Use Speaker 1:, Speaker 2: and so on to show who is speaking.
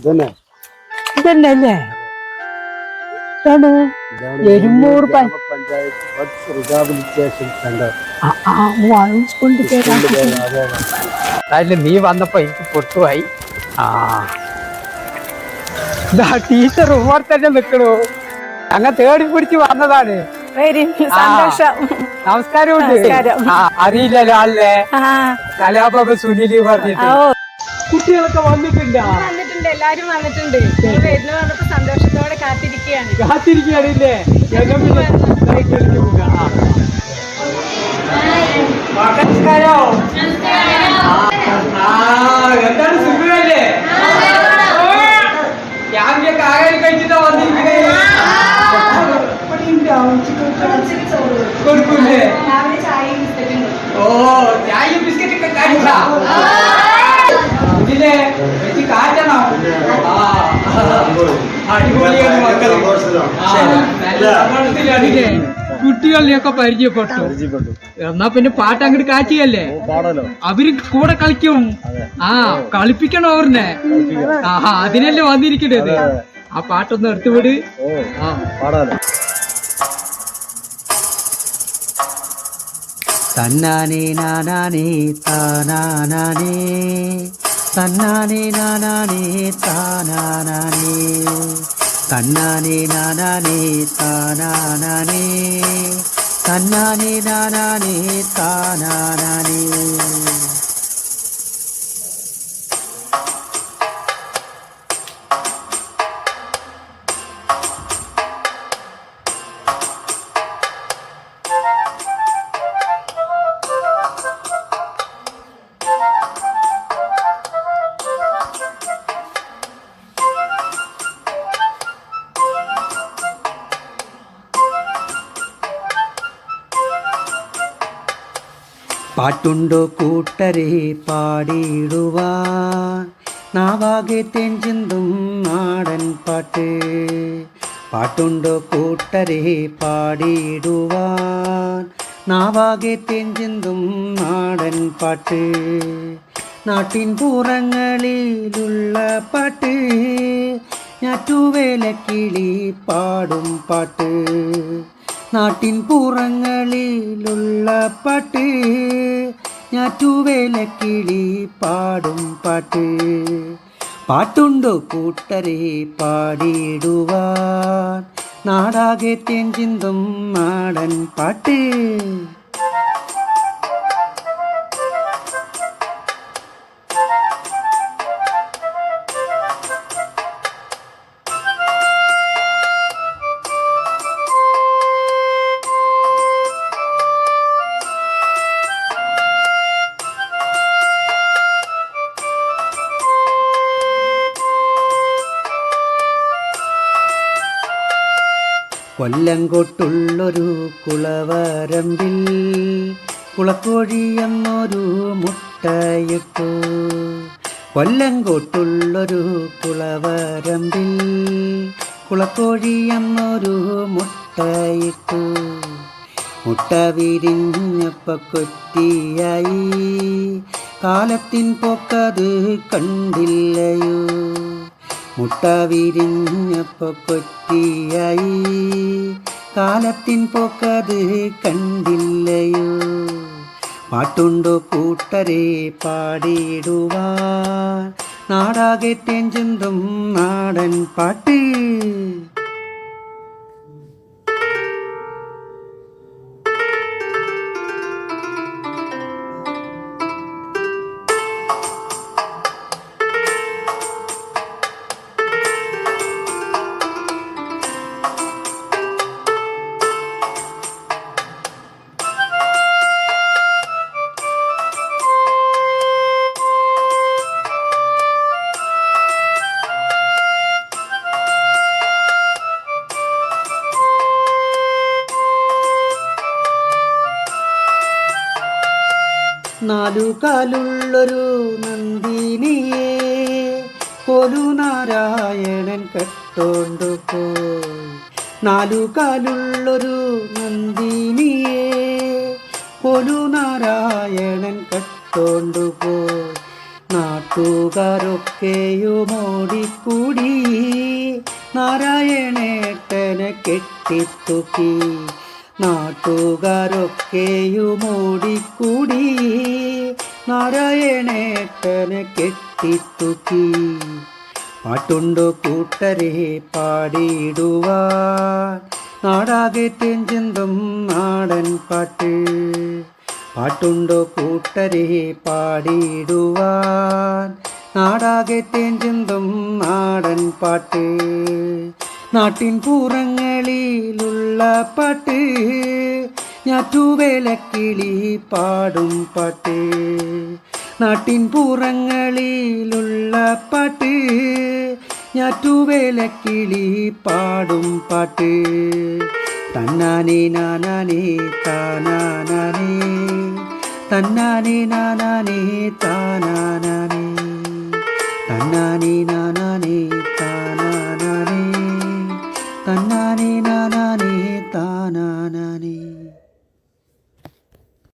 Speaker 1: ഇതന്നെ.
Speaker 2: അല്ലേ ഇതാണ് എരുമൂർ നീ വന്നപ്പോ എനിക്ക് പൊട്ടുമായി ആ. ടീച്ചർ ഉമ്മർ തന്നെ നിക്കണു. അങ്ങ് തേടി പിടിച്ച് വന്നതാണ്. നമസ്കാരമുണ്ട്
Speaker 3: നമസ്കാരം.
Speaker 2: ആ അറിയില്ലല്ലോ അല്ലേ
Speaker 3: ആ.
Speaker 2: കലാപക സുനിൽ പറഞ്ഞിട്ട്. കുട്ടികളൊക്കെ വന്നിട്ടില്ല.
Speaker 3: വന്നിട്ടുണ്ട് എല്ലാരും വന്നിട്ടുണ്ട്. വരുന്നത് വന്നപ്പോ സന്തോഷത്തോടെ കാത്തിരിക്കുകയാണ്.
Speaker 2: നമസ്കാരം. ആ എന്താണ് സുഖമല്ലേ? ഞാൻ ആഹാരം കഴിച്ചിട്ടാ വന്നിരിക്കുന്നത് കുട്ടികളിനെയൊക്കെ പരിചയപ്പെട്ടു. എന്നാ പിന്നെ പാട്ട് അങ്ങോട്ട് കാറ്റിയല്ലേ
Speaker 1: പാടലോ
Speaker 2: അവർ കൂടെ കളിക്കും. ആ കളിപ്പിക്കണം അവരിനെ. ആ അതിനല്ലേ വന്നിരിക്കണത് ആ പാട്ടൊന്ന് എടുത്തുവിട്.
Speaker 1: ഓ
Speaker 2: ആ
Speaker 1: പാടാലോ.
Speaker 4: തന്നാനേ നാനാനേ താനാനാനേ. തന്നാനേ നാനാനേ താനാനാനേ തന്നാനേ നാനാനേ താനാനാനേ തന്നാനേ നാനാനേ താനാനാനേ പാട്ടുണ്ടോ കൂട്ടരെ പാടിയിടുവാൻ നാവാകെ തെഞ്ചിന്തും നാടൻ പാട്ട്. പാട്ടുണ്ടോ കൂട്ടരെ പാടിയിടുവാൻ നാവാകെ തെഞ്ചിന്തും നാടൻ പാട്ട്. നാട്ടിൻ പുറങ്ങളിലുള്ള പാട്ട്. ഞാറ്റുവേലക്കിളി പാടും പാട്ട്. നാട്ടിൻ പുറങ്ങളിലുള്ള പാട്ട് ഞാറ്റുവേലക്കിളി പാടും പാട്ട്. പാട്ടുണ്ടോ കൂട്ടരെ പാടിയിടുവാൻ? നാടാകെ തെഞ്ചിന്തും നാടൻ പാട്ട്. കൊല്ലംകൊട്ടുള്ളൊരു കുളവരമ്പിൽ കുളക്കോഴി എന്നൊരു മുട്ടയിട്ടു. കൊല്ലങ്കോട്ടുള്ളൊരു കുളവരമ്പിൽ കുളക്കോഴി എന്നൊരു മുട്ടയിട്ടു. മുട്ട വിരിഞ്ഞപ്പ കൊത്തിയായി കാലത്തിൻ പോക്കത് കണ്ടില്ലയോ. മുട്ട വിരിഞ്ഞപ്പോ കൊറ്റിയായി കാലത്തിൻ പോക്കത് കണ്ടില്ലയോ? പാട്ടുണ്ടോ കൂട്ടരെ പാടിയിടുവാൻ? നാടാകെ തെഞ്ചുന്തും നാടൻ പാട്ട്. നാലു കാലുള്ളൊരു നന്ദിനിയെ ഒരു നാരായണൻ കെട്ടോണ്ടു പോയി നാലു കാലുള്ളൊരു നന്ദിനിയെ ഒരു നാരായണൻ കെട്ടോണ്ടു പോയി നാട്ട നാട്ടുകാരൊക്കെയും ഓടിക്കൂടി നാരായണേട്ടനെ കെട്ടിത്തുക്കി. നാട്ടുകാരൊക്കെയും ഓടിക്കൂടി നാരായണേട്ടനെ കെട്ടിത്തുക്കി. പാട്ടുണ്ടോ കൂട്ടരെ പാടിയിടുവാൻ നാടാകെ തെഞ്ചെന്തും നാടൻ പാട്ട്. പാട്ടുണ്ടോ കൂട്ടരെ പാടിയിടുവാൻ നാടാകെ തെഞ്ചെന്തും നാടൻ പാട്ട്. നാട്ടിൻ പൂറങ്ങളിലുള്ള പാട്ട്. ഞാറ്റുവേലക്കിളി പാടും പാട്ട്. നാട്ടിൻ പുറങ്ങളിലുള്ള പാട്ട്. ഞാറ്റുവേലക്കിളി പാടും പാട്ട്. തന്നാനേ നാനാനേ താനാനേ തന്നാനേ നാനാനേ താനാനേ തന്നാനേ. നാനാനേ തന്നാനേ നാനാനേ